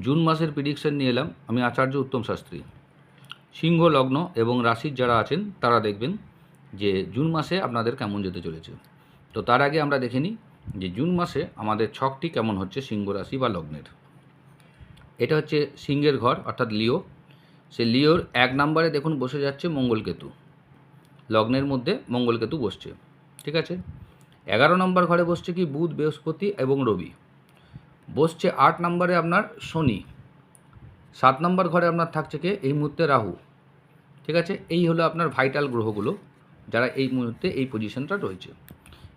June মাসের prediction নিয়ে এলাম। আমি আচার্য উত্তম শাস্ত্রী। সিংহ লগ্ন এবং রাশির যারা আছেন, তারা দেখবেন যে জুন মাসে আপনাদের কেমন যেতে চলেছে। তো তার আগে আমরা দেখে নিই যে জুন মাসে আমাদের ছকটি কেমন হচ্ছে সিংহ রাশি বা লগ্নের। এটা হচ্ছে সিংহের ঘর, অর্থাৎ লিও। সে লিওর এক নম্বরে দেখুন বসে যাচ্ছে মঙ্গলকেতু লগ্নের মধ্যে মঙ্গলকেতু বসছে। ঠিক আছে? এগারো নম্বর ঘরে বসছে কি বুধ, বৃহস্পতি এবং রবি। বসছে আট নম্বরে আপনার শনি, সাত নম্বর ঘরে আপনার থাকছে কে? এই মুহূর্তে রাহু। ঠিক আছে? এই হলো আপনার ভাইটাল গ্রহগুলো, যারা এই মুহূর্তে এই পজিশনটা রয়েছে।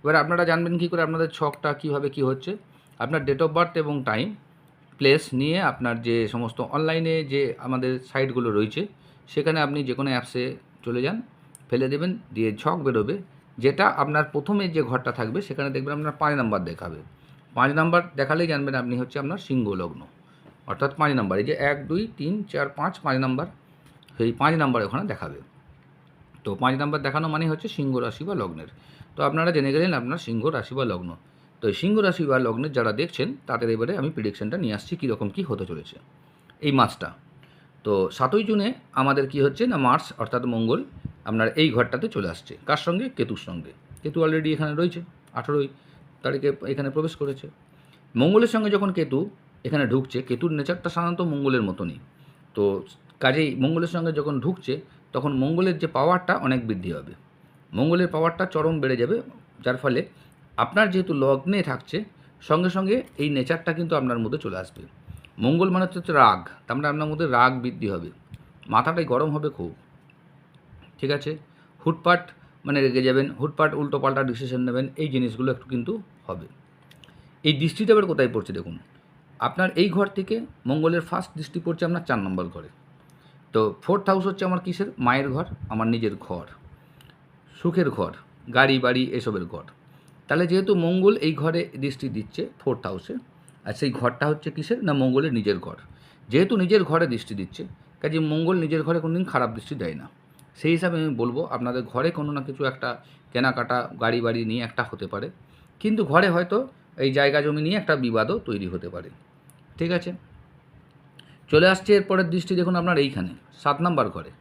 এবার আপনারা জানবেন কী করে আপনাদের ছকটা কীভাবে কী হচ্ছে। আপনার ডেট অফ বার্থ এবং টাইম প্লেস নিয়ে আপনার যে সমস্ত অনলাইনে যে আমাদের সাইটগুলো রয়েছে, সেখানে আপনি যে কোনো অ্যাপসে চলে যান, ফেলে দেবেন, দিয়ে ছক বেরোবে, যেটা আপনার প্রথমে যে ঘরটা থাকবে, সেখানে দেখবেন আপনার পাঁচ নাম্বার দেখাবে। পাঁচ নাম্বার দেখালেই জানবেন আপনি হচ্ছে আপনার সিংহ লগ্ন। অর্থাৎ পাঁচ নাম্বার, এই যে এক, দুই, তিন, চার, পাঁচ পাঁচ নাম্বার সেই পাঁচ নাম্বার ওখানে দেখাবে। তো পাঁচ নাম্বার দেখানো মানে হচ্ছে সিংহ রাশি বা লগ্নের। তো আপনারা জেনে গেলেন আপনার সিংহ রাশি বা লগ্ন। তো এই সিংহ রাশি বা লগ্নের যারা দেখছেন, তাদের এবারে আমি প্রিডিকশনটা নিয়ে আসছি কীরকম কী হতে চলেছে। এই মাসটা। তো সাতই জুনে আমাদের কি হচ্ছে না, মার্চ অর্থাৎ মঙ্গল, আপনার এই ঘরটাতে চলে আসছে। কার সঙ্গে? কেতুর সঙ্গে। কেতু অলরেডি এখানে রয়েছে, আঠেরোই। তারিখে এখানে প্রবেশ করেছে। মঙ্গলের সঙ্গে যখন কেতু এখানে ঢুকছে, কেতুর নেচারটা সাধারণত মঙ্গলের মতনই। তো কাজেই মঙ্গলের সঙ্গে যখন ঢুকছে, তখন মঙ্গলের যে পাওয়ারটা অনেক বৃদ্ধি হবে। মঙ্গলের পাওয়ারটা চরম বেড়ে যাবে, যার ফলে আপনার যেহেতু লগ্নে থাকছে, সঙ্গে সঙ্গে এই নেচারটা কিন্তু আপনার মধ্যে চলে আসবে। মঙ্গল মানে হচ্ছে রাগ, তার মানে আপনার মধ্যে রাগ বৃদ্ধি হবে। মাথাটাই গরম হবে খুব। ঠিক আছে? হুটপাট মানে রেগে যাবেন, হুটপাট উল্টো পাল্টা ডিসিশন নেবেন, এই জিনিসগুলো একটু কিন্তু হবে। এই দৃষ্টিটা এবার কোথায় পড়ছে দেখুন। আপনার এই ঘর থেকে মঙ্গলের ফার্স্ট দৃষ্টি পড়ছে আপনার চার নম্বর ঘরে। তো ফোর্থ হাউস হচ্ছে আমার কিসের? মায়ের ঘর, আমার নিজের ঘর। সুখের ঘর, গাড়ি, বাড়ি, এসবের ঘর। তাহলে যেহেতু মঙ্গল এই ঘরে দৃষ্টি দিচ্ছে ফোর্থ হাউসে আর সেই ঘরটা হচ্ছে কিসের? না মঙ্গলের নিজের ঘর। যেহেতু নিজের ঘরে দৃষ্টি দিচ্ছে কাজে মঙ্গল নিজের ঘরে কোনোদিন খারাপ দৃষ্টি দেয় না। সেই হিসাবে আমি বলব, আপনাদের ঘরে কোনো না কিছু একটা কেনাকাটা, গাড়ি, বাড়ি নিয়ে একটা হতে পারে। কিন্তু ঘরে হয়তো এই জায়গা জমি নিয়ে একটা বিবাদও তৈরি হতে পারে। ঠিক আছে? চলে আসছে এরপরের দৃষ্টি দেখুন আপনার এইখানে, সাত নাম্বার ঘরে।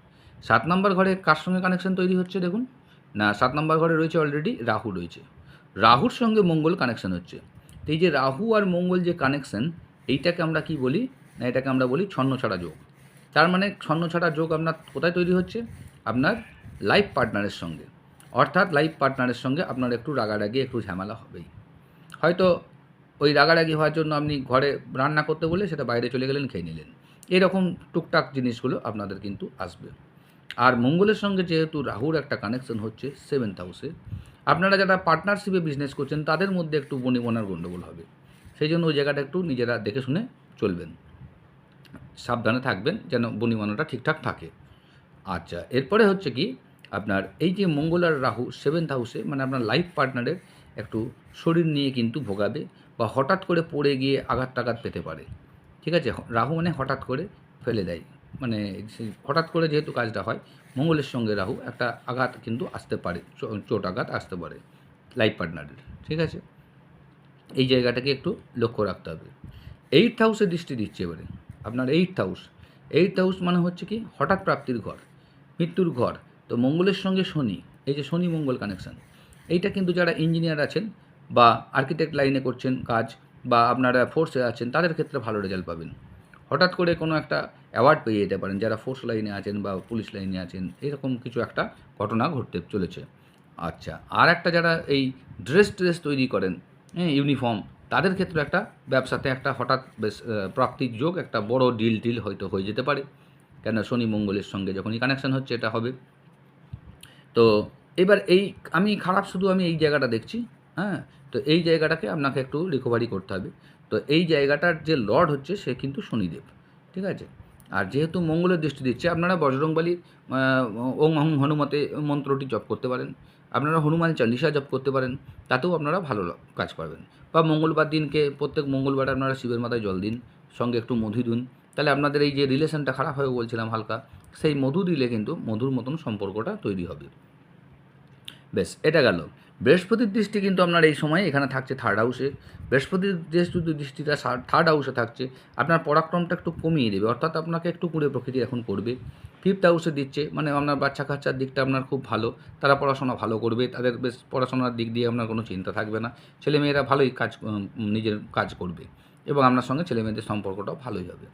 সাত নাম্বার ঘরে কার সঙ্গে কানেকশন তৈরি হচ্ছে দেখুন? না, সাত নাম্বার ঘরে রয়েছে অলরেডি রাহু রয়েছে। রাহুর সঙ্গে মঙ্গল কানেকশন হচ্ছে। তো এই যে রাহু আর মঙ্গল যে কানেকশন এইটাকে আমরা কি বলি? না, এটাকে আমরা বলি ছন্নছাড়া যোগ। তার মানে ছন্নছাড়া যোগ আপনার কোথায় তৈরি হচ্ছে? আপনার লাইফ পার্টনারের সঙ্গে। অর্থাৎ লাইফ পার্টনারের সঙ্গে আপনার একটু রাগারাগি, একটু ঝামেলা হবেই। হয়তো ওই রাগারাগি হওয়ার জন্য আপনি ঘরে রান্না করতে বলে সেটা বাইরে চলে গেলেন, খেয়ে নিলেন। এরকম টুকটাক জিনিসগুলো আপনাদের কিন্তু আসবে। আর মঙ্গলের সঙ্গে যেহেতু রাহুর একটা কানেকশন হচ্ছে সেভেন্থ হাউসে আপনারা যারা পার্টনারশিপে বিজনেস করছেন, তাদের মধ্যে একটু বনিবনার গণ্ডগোল হবে। সেই জন্য ওই জায়গাটা একটু নিজেরা দেখে শুনে চলবেন। সাবধানে থাকবেন যেন বনিবনাটা ঠিকঠাক থাকে। আচ্ছা এরপরে হচ্ছে কি আপনার এই যে মঙ্গল আর রাহু সেভেন্থ হাউসে মানে আপনার লাইফ পার্টনারের একটু শরীর নিয়ে কিন্তু ভোগাবে বা হঠাৎ করে পড়ে গিয়ে আঘাত টাঘাত পেতে পারে। ঠিক আছে? রাহু মানে হঠাৎ করে ফেলে দেয়। মানে হঠাৎ করে যেহেতু কাজটা হয়, মঙ্গলের সঙ্গে রাহু একটা আঘাত কিন্তু আসতে পারে চোট আঘাত আসতে পারে লাইফ পার্টনারের ঠিক আছে? এই জায়গাটাকে একটু লক্ষ্য রাখতে হবে। এইট হাউসে দৃষ্টি দিচ্ছে এবারে। আপনার এইট হাউস এইট হাউস মানে হচ্ছে কি? হঠাৎ প্রাপ্তির ঘর, মৃত্যুর ঘর। তো মঙ্গলের সঙ্গে শনি, এই যে শনি মঙ্গল কানেকশান এইটা কিন্তু যারা ইঞ্জিনিয়ার আছেন বা আর্কিটেক্ট লাইনে করছেন কাজ বা আপনারা ফোর্সে আছেন, তাদের ক্ষেত্রে ভালো রেজাল্ট পাবেন। হঠাৎ করে কোনো একটা অ্যাওয়ার্ড পেয়ে যেতে পারেন, যারা ফোর্স লাইনে আছেন বা পুলিশ লাইনে আছেন, এরকম কিছু একটা ঘটনা ঘটতে চলেছে। আচ্ছা আর একটা যারা এই ড্রেস ট্রেস তৈরি করেন হ্যাঁ ইউনিফর্ম তাদের ক্ষেত্রে একটা ব্যবসাতে একটা হঠাৎ বেশ প্রাপ্তির যোগ, একটা বড় ডিল টিল হয়তো হয়ে যেতে পারে। কেন, শনি মঙ্গলের সঙ্গে যখনই কানেকশান হচ্ছে, এটা হবে। তো এবার এই, আমি খারাপ শুধু আমি এই জায়গাটা দেখছি হ্যাঁ? তো এই জায়গাটাকে আপনাকে একটু রিকভারি করতে হবে। তো এই জায়গাটার যে লর্ড হচ্ছে সে কিন্তু শনিদেব, ঠিক আছে? আর যেহেতু মঙ্গলের দৃষ্টি দিচ্ছে, আপনারা বজরংবালী ওং অং হনুমতে মন্ত্রটি জপ করতে পারেন। আপনারা হনুমান চালিশা জপ করতে পারেন, তাতেও আপনারা ভালো কাজ পাবেন। বা মঙ্গলবার দিনকে প্রত্যেক মঙ্গলবার আপনারা শিবের মাথায় জল দিন, সঙ্গে একটু মধু দিন তাহলে আপনাদের এই যে রিলেশনটা খারাপ হয়ে বলছিলাম হালকা, সেই মধু দিলে কিন্তু মধুর মতন সম্পর্কটা তৈরি হবে। বেশ, এটা গেল। বৃহস্পতির দৃষ্টি কিন্তু আপনার এই সময় এখানে থাকছে থার্ড হাউসে বৃহস্পতির যেহেতু দৃষ্টিটা থার্ড হাউসে থাকছে, আপনার পরাক্রমটা একটু কমিয়ে দেবে, অর্থাৎ আপনাকে একটু কুড়ে প্রকৃতি এখন করবে। ফিফথ হাউসে দিচ্ছে মানে আপনার বাচ্চা কাচ্চার দিকটা আপনার খুব ভালো, তারা পড়াশোনা ভালো করবে, তাদের বেশ পড়াশোনার দিক দিয়ে আপনার কোনো চিন্তা থাকবে না। ছেলেমেয়েরা ভালোই কাজ নিজের কাজ করবে এবং আপনার সঙ্গে ছেলেমেয়েদের সম্পর্কটাও ভালোই হবে।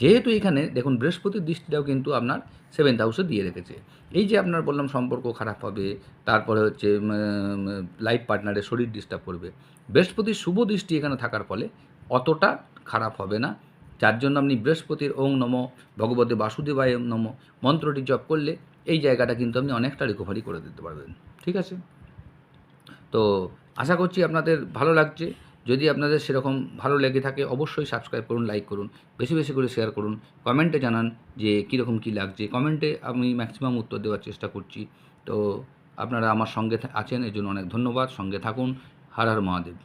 যেহেতু এখানে, দেখুন, বৃহস্পতির দৃষ্টিটাও কিন্তু আপনার সেভেন্থ হাউসে দিয়ে রেখেছে। এই যে আপনার বললাম সম্পর্ক খারাপ হবে, তারপরে হচ্ছে লাইফ পার্টনারের শরীর ডিস্টার্ব করবে, বৃহস্পতির শুভ দৃষ্টি এখানে থাকার ফলে অতটা খারাপ হবে না। যার জন্য আপনি বৃহস্পতির ওং নম, ভগবতী বাসুদেবায় নম মন্ত্রটি জপ করলে এই জায়গাটা কিন্তু আপনি অনেকটা রিকভারি করে দিতে পারবেন। ঠিক আছে? তো আশা করছি আপনাদের ভালো লাগছে। যদি আপনাদের সেরকম ভালো লেগে থাকে, অবশ্যই সাবস্ক্রাইব করুন লাইক করুন, বেশি বেশি করে শেয়ার করুন কমেন্টে জানান যে কীরকম কী লাগছে। কমেন্টে আমি ম্যাক্সিমাম উত্তর দেওয়ার চেষ্টা করছি। তো আপনারা আমার সঙ্গে আছেন এর জন্য অনেক ধন্যবাদ। সঙ্গে থাকুন, হার হার মহাদেব।